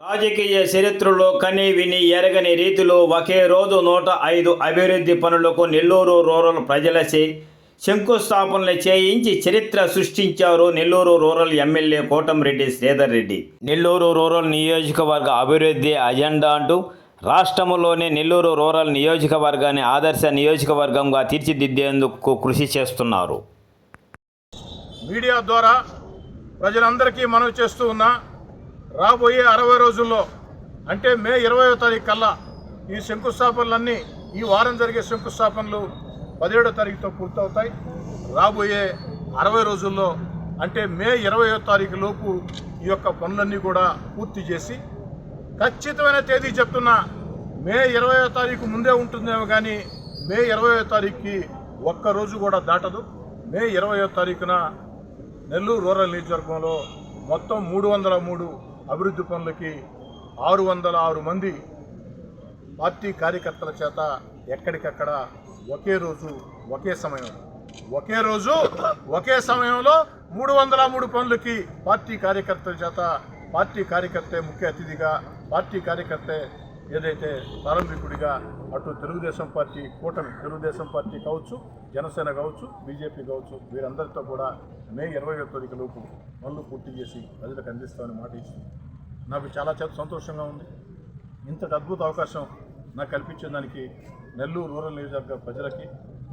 రాజకీయ చరిత్రలో కని విని ఎరగని రీతిలో ఒకే రోజు నూట ఐదు అభివృద్ధి పనులకు నెల్లూరు రూరల్ ప్రజలచే శంకుస్థాపనలు చేయించి చరిత్ర సృష్టించారు Nellore rural MLA Kotamreddy Sridhar Reddy. Nellore rural నియోజకవర్గ అభివృద్ధి అజెండా అంటూ రాష్ట్రంలోని నెల్లూరు రూరల్ నియోజకవర్గాన్ని ఆదర్శ నియోజకవర్గంగా తీర్చిదిద్దేందుకు కృషి చేస్తున్నారు. మీడియా ద్వారా ప్రజలందరికీ మనవి చేస్తూ ఉన్నా రాబోయే అరవై రోజుల్లో అంటే మే ఇరవయో తారీఖు కల్లా ఈ శంకుస్థాపనలన్నీ ఈ వారం జరిగే శంకుస్థాపనలు పదిహేడో తారీఖుతో పూర్తవుతాయి. రాబోయే అరవై రోజుల్లో అంటే మే ఇరవయో తారీఖు లోపు ఈ యొక్క పనులన్నీ కూడా పూర్తి చేసి ఖచ్చితమైన తేదీ చెప్తున్నా మే ఇరవయో తారీఖు ముందే ఉంటుందేమో కానీ మే ఇరవయో తారీఖుకి ఒక్క రోజు కూడా దాటదు. మే ఇరవయో తారీఖున నెల్లూరు రూరల్ నియోజకవర్గంలో మొత్తం మూడు వందల మూడు అభివృద్ధి పనులకి ఆరు వందల ఆరు మంది పార్టీ కార్యకర్తల చేత ఎక్కడికక్కడ ఒకే రోజు ఒకే సమయం ఒకే రోజు ఒకే సమయంలో మూడు వందల మూడు పనులకి పార్టీ కార్యకర్తల చేత పార్టీ కార్యకర్తే ముఖ్య అతిథిగా పార్టీ కార్యకర్తే ఏదైతే ప్రారంభికుడిగా అటు తెలుగుదేశం పార్టీ కూటమి తెలుగుదేశం పార్టీ కావచ్చు జనసేన కావచ్చు బీజేపీ కావచ్చు వీరందరితో కూడా మే ఇరవై తారీఖు లోపు పనులు పూర్తి చేసి ప్రజలకు అందిస్తామని మాట ఇస్తుంది. నాకు చాలా చాలా సంతోషంగా ఉంది. ఇంతటి అద్భుత అవకాశం నాకు కల్పించిన దానికి నెల్లూరు రూరల్ నియోజకవర్గ ప్రజలకి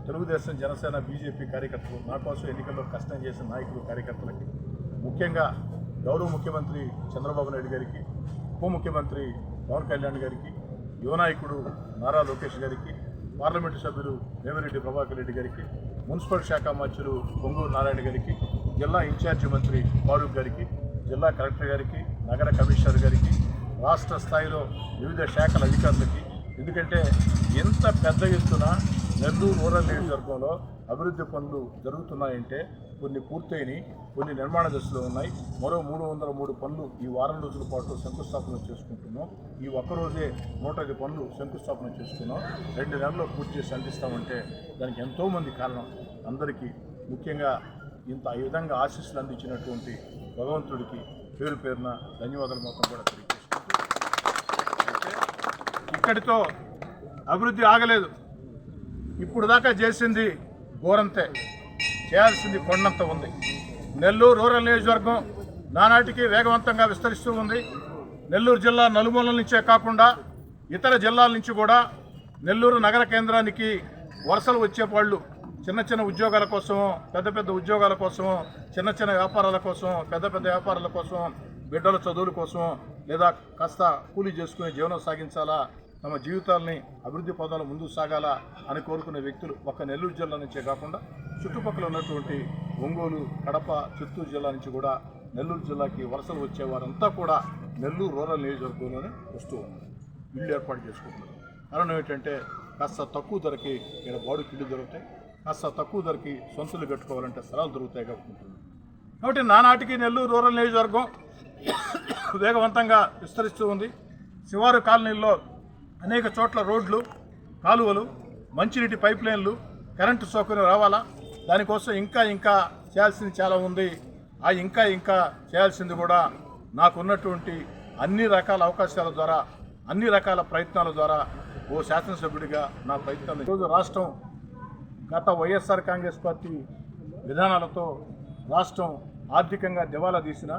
తెలుగుదేశం జనసేన బీజేపీ కార్యకర్తలు నా కోసం ఎన్నికల్లో కష్టం చేసిన నాయకులు కార్యకర్తలకి ముఖ్యంగా గౌరవ ముఖ్యమంత్రి చంద్రబాబు నాయుడు గారికి ఉప ముఖ్యమంత్రి పవన్ కళ్యాణ్ గారికి యువనాయకుడు నారా లోకేష్ గారికి పార్లమెంటు సభ్యులు దేవిరెడ్డి ప్రభాకర్ రెడ్డి గారికి మున్సిపల్ శాఖ మంత్రులు పొంగూరు నారాయణ గారికి జిల్లా ఇన్ఛార్జి మంత్రి ఫారూక్ గారికి జిల్లా కలెక్టర్ గారికి నగర కమిషనర్ గారికి రాష్ట్ర స్థాయిలో వివిధ శాఖల అధికారులకి ఎందుకంటే ఎంత పెద్ద ఎత్తున నెల్లూరు రూరల్ నియోజకవర్గంలో అభివృద్ధి పనులు జరుగుతున్నాయంటే కొన్ని పూర్తయినాయి కొన్ని నిర్మాణ దశలో ఉన్నాయి. మరో మూడు వందల మూడు పనులు ఈ వారం రోజుల పాటు శంకుస్థాపన చేసుకుంటున్నాం. ఈ ఒక్కరోజే నూట ఐదు పనులు శంకుస్థాపన చేసుకున్నాం. రెండు నెలల్లో పూర్తి చేసి అందిస్తామంటే దానికి ఎంతోమంది కారణం. అందరికీ ముఖ్యంగా ఇంత ఈ విధంగా ఆశీస్సులు అందించినటువంటి భగవంతుడికి పేరు పేరున ధన్యవాదాలు మొత్తం కూడా తెలియజేసుకుంటూ ఇక్కడితో అభివృద్ధి ఆగలేదు. ఇప్పుడు దాకా చేసింది ఘోరంతే. చేయాల్సింది కొండంత ఉంది. నెల్లూరు రూరల్ నియోజకవర్గం నానాటికి వేగవంతంగా విస్తరిస్తూ ఉంది. నెల్లూరు జిల్లా నలుమూలల నుంచే కాకుండా ఇతర జిల్లాల నుంచి కూడా నెల్లూరు నగర కేంద్రానికి వలసలు వచ్చేవాళ్ళు చిన్న చిన్న ఉద్యోగాల కోసం పెద్ద పెద్ద ఉద్యోగాల కోసం చిన్న చిన్న వ్యాపారాల కోసం పెద్ద పెద్ద వ్యాపారాల కోసం బిడ్డల చదువుల కోసం లేదా కాస్త కూలీ చేసుకుని జీవనం సాగించాలా? తమ జీవితాలని అభివృద్ధి పదాలు ముందుకు సాగాలా అని కోరుకునే వ్యక్తులు ఒక్క నెల్లూరు జిల్లా నుంచే కాకుండా చుట్టుపక్కల ఉన్నటువంటి ఒంగోలు కడప చిత్తూరు జిల్లా నుంచి కూడా నెల్లూరు జిల్లాకి వలసలు వచ్చేవారంతా కూడా నెల్లూరు రూరల్ నియోజకవర్గంలోనే వస్తూ ఉన్నారు. ఇల్లు ఏర్పాటు చేసుకుంటున్నారు. కారణం ఏంటంటే కాస్త తక్కువ ధరకి ఇక్కడ బాడు ఇల్లు దొరుకుతాయి. కాస్త తక్కువ ధరకి సొంతలు కట్టుకోవాలంటే స్థలాలు దొరుకుతాయి కాబట్టి. కాబట్టి నానాటికి నెల్లూరు రూరల్ నియోజకవర్గం వేగవంతంగా విస్తరిస్తూ ఉంది. శివారు కాలనీల్లో అనేక చోట్ల రోడ్లు కాలువలు మంచినీటి పైప్ లైన్లు కరెంటు సౌకర్యం రావాలా? దానికోసం ఇంకా ఇంకా చేయాల్సింది చాలా ఉంది. ఆ ఇంకా ఇంకా చేయాల్సింది కూడా నాకున్నటువంటి అన్ని రకాల అవకాశాల ద్వారా అన్ని రకాల ప్రయత్నాల ద్వారా ఓ శాసనసభ్యుడిగా నా ప్రయత్నాలు ఈరోజు రాష్ట్రం గత వైఎస్ఆర్ కాంగ్రెస్ పార్టీ విధానాలతో రాష్ట్రం ఆర్థికంగా దివాలా తీసిన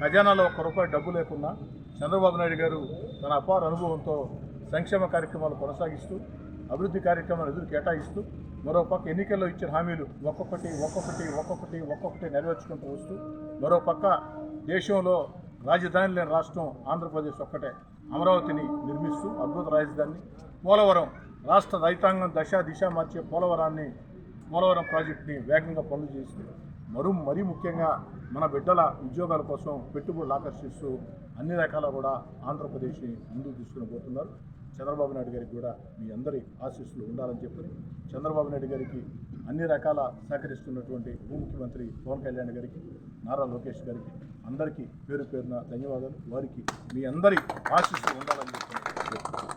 ఖజానాలో ఒక్క రూపాయి డబ్బు లేకున్నా చంద్రబాబు నాయుడు గారు తన అపార అనుభవంతో సంక్షేమ కార్యక్రమాలు కొనసాగిస్తూ అభివృద్ధి కార్యక్రమాలు ఎదురు కేటాయిస్తూ మరోపక్క ఎన్నికల్లో ఇచ్చిన హామీలు ఒక్కొక్కటి ఒక్కొక్కటి ఒక్కొక్కటి ఒక్కొక్కటి నెరవేర్చుకుంటూ వస్తూ మరోపక్క దేశంలో రాజధాని లేని రాష్ట్రం ఆంధ్రప్రదేశ్ ఒక్కటే. అమరావతిని నిర్మిస్తూ అద్భుత రాజధానిని పోలవరం రాష్ట్ర రైతాంగం దశ దిశ మార్చే పోలవరాన్ని పోలవరం ప్రాజెక్టుని వేగంగా పనులు చేస్తూ మరో మరీ ముఖ్యంగా మన బిడ్డల ఉద్యోగాల కోసం పెట్టుబడులు ఆకర్షిస్తూ అన్ని రకాల కూడా ఆంధ్రప్రదేశ్ని ముందుకు తీసుకుని పోతున్నారు. చంద్రబాబు నాయుడు గారికి కూడా మీ అందరి ఆశీస్సులు ఉండాలని చెప్పి చంద్రబాబు నాయుడు గారికి అన్ని రకాల సహకరిస్తున్నటువంటి ఉప ముఖ్యమంత్రి పవన్ కళ్యాణ్ గారికి నారా లోకేష్ గారికి అందరికీ పేరు పేరున ధన్యవాదాలు. వారికి మీ అందరి ఆశీస్సులు ఉండాలని చెప్పి